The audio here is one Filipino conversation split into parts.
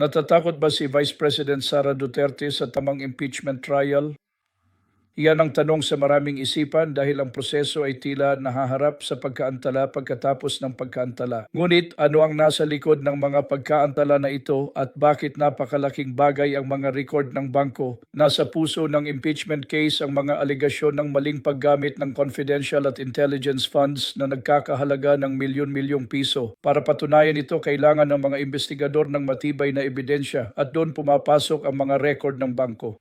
Natatakot ba si Vice President Sara Duterte sa tamang impeachment trial? Iyan ang tanong sa maraming isipan dahil ang proseso ay tila nahaharap sa pagkaantala pagkatapos ng pagkaantala. Ngunit ano ang nasa likod ng mga pagkaantala na ito at bakit napakalaking bagay ang mga record ng bangko? Nasa puso ng impeachment case ang mga alegasyon ng maling paggamit ng confidential at intelligence funds na nagkakahalaga ng milyon-milyong piso. Para patunayan ito, kailangan ng mga investigador ng matibay na ebidensya at doon pumapasok ang mga record ng bangko.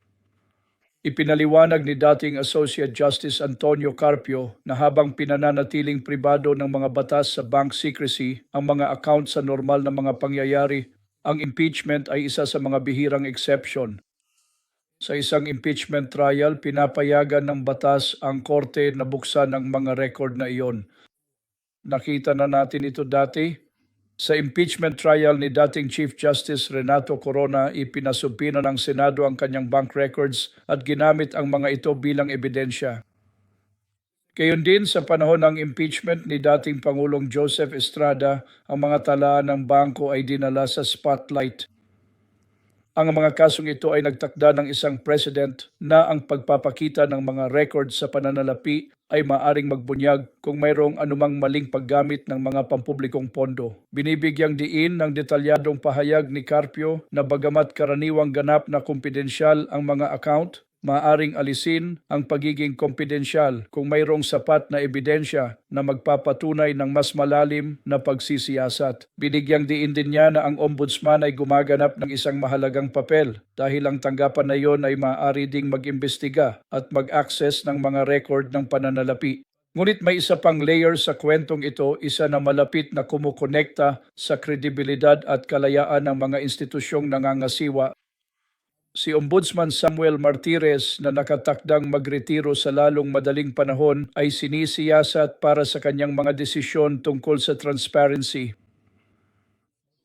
Ipinaliwanag ni dating Associate Justice Antonio Carpio na habang pinananatiling pribado ng mga batas sa bank secrecy ang mga account sa normal na mga pangyayari, ang impeachment ay isa sa mga bihirang exception. Sa isang impeachment trial, pinapayagan ng batas ang korte na buksan ang mga record na iyon. Nakita na natin ito dati sa impeachment trial ni dating Chief Justice Renato Corona, ipinasumpina ng Senado ang kanyang bank records at ginamit ang mga ito bilang ebidensya. Gayon din sa panahon ng impeachment ni dating Pangulong Joseph Estrada, ang mga talaan ng bangko ay dinala sa spotlight. Ang mga kasong ito ay nagtakda ng isang president na ang pagpapakita ng mga records sa pananalapi ay maaring magbunyag kung mayroong anumang maling paggamit ng mga pampublikong pondo. Binibigyang diin ng detalyadong pahayag ni Carpio na bagamat karaniwang ganap na kumpidensyal ang mga account, maaring alisin ang pagiging kompidensyal kung mayroong sapat na ebidensya na magpapatunay ng mas malalim na pagsisiyasat. Binigyang diin din niya na ang ombudsman ay gumaganap ng isang mahalagang papel dahil ang tanggapan na iyon ay maaari ding mag-imbestiga at mag-access ng mga record ng pananalapi. Ngunit may isa pang layer sa kwentong ito, isa na malapit na kumukonekta sa kredibilidad at kalayaan ng mga institusyong nangangasiwa si Ombudsman Samuel Martires na nakatakdang magretiro sa lalong madaling panahon ay sinisiyasat para sa kanyang mga desisyon tungkol sa transparency.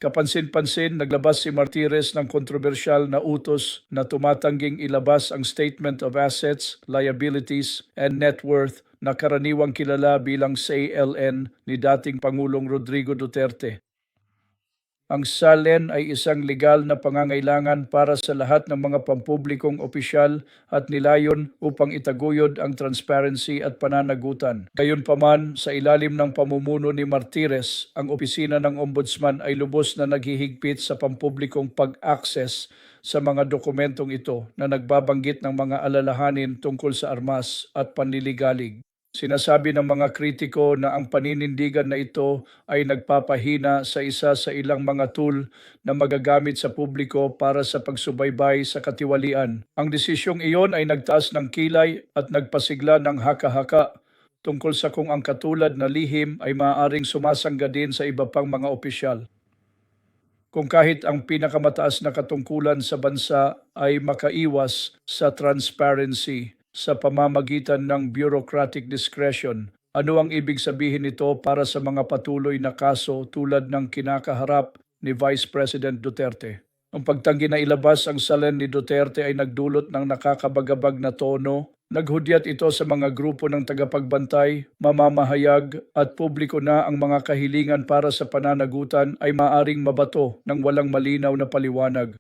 Kapansin-pansin, naglabas si Martires ng kontrobersyal na utos na tumatangging ilabas ang Statement of Assets, Liabilities, and Net Worth na karaniwang kilala bilang SALN ni dating Pangulong Rodrigo Duterte. Ang SALN ay isang legal na pangangailangan para sa lahat ng mga pampublikong opisyal at nilayon upang itaguyod ang transparency at pananagutan. Gayunpaman, sa ilalim ng pamumuno ni Martires, ang opisina ng ombudsman ay lubos na naghihigpit sa pampublikong pag-access sa mga dokumentong ito na nagbabanggit ng mga alalahanin tungkol sa armas at panliligalig. Sinasabi ng mga kritiko na ang paninindigan na ito ay nagpapahina sa isa sa ilang mga tool na magagamit sa publiko para sa pagsubaybay sa katiwalian. Ang desisyong iyon ay nagtaas ng kilay at nagpasigla ng haka-haka tungkol sa kung ang katulad na lihim ay maaaring sumasangga din sa iba pang mga opisyal. Kung kahit ang pinakamataas na katungkulan sa bansa ay makaiwas sa transparency, sa pamamagitan ng bureaucratic discretion. Ano ang ibig sabihin nito para sa mga patuloy na kaso tulad ng kinakaharap ni Vice President Duterte? Ang pagtanggi na ilabas ang salen ni Duterte ay nagdulot ng nakakabagabag na tono. Naghudyat ito sa mga grupo ng tagapagbantay, mamamahayag at publiko na ang mga kahilingan para sa pananagutan ay maaring mabato ng walang malinaw na paliwanag.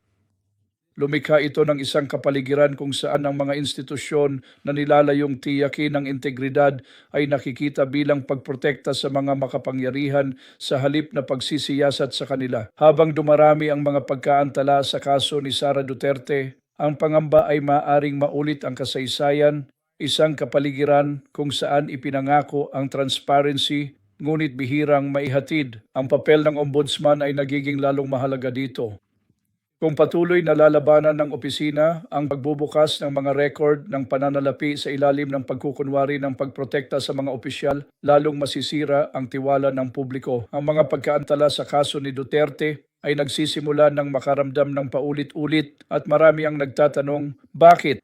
Lumikha ito ng isang kapaligiran kung saan ang mga institusyon na nilalayong tiyakin ng integridad ay nakikita bilang pagprotekta sa mga makapangyarihan sa halip na pagsisiyasat sa kanila. Habang dumarami ang mga pagkaantala sa kaso ni Sara Duterte, ang pangamba ay maaring maulit ang kasaysayan, isang kapaligiran kung saan ipinangako ang transparency ngunit bihirang maihatid. Ang papel ng ombudsman ay nagiging lalong mahalaga dito. Kung patuloy na lalabanan ng opisina ang pagbubukas ng mga record ng pananalapi sa ilalim ng pagkukunwari ng pagprotekta sa mga opisyal, lalong masisira ang tiwala ng publiko. Ang mga pagkaantala sa kaso ni Duterte ay nagsisimula ng makaramdam ng paulit-ulit at marami ang nagtatanong, bakit?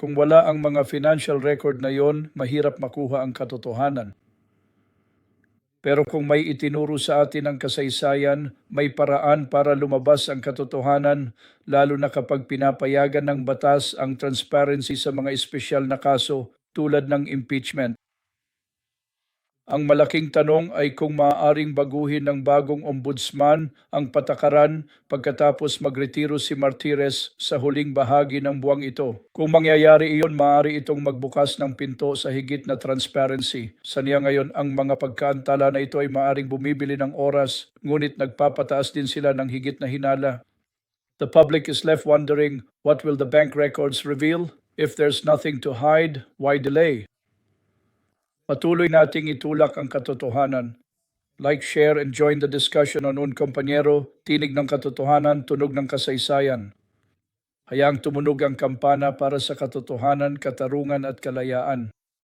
Kung wala ang mga financial record na yon, mahirap makuha ang katotohanan. Pero kung may itinuro sa atin ang kasaysayan, may paraan para lumabas ang katotohanan, lalo na kapag pinapayagan ng batas ang transparency sa mga espesyal na kaso tulad ng impeachment. Ang malaking tanong ay kung maaaring baguhin ng bagong ombudsman ang patakaran pagkatapos magretiro si Martires sa huling bahagi ng buwang ito. Kung mangyayari iyon, maaari itong magbukas ng pinto sa higit na transparency. Sa niya ngayon, ang mga pagkaantala na ito ay maaring bumibili ng oras, ngunit nagpapataas din sila ng higit na hinala. The public is left wondering, what will the bank records reveal? If there's nothing to hide, why delay? Patuloy nating itulak ang katotohanan. Like, share, and join the discussion on Un Compañero, Tinig ng Katotohanan, Tunog ng Kasaysayan. Hayaang tumunog ang kampana para sa katotohanan, katarungan at kalayaan.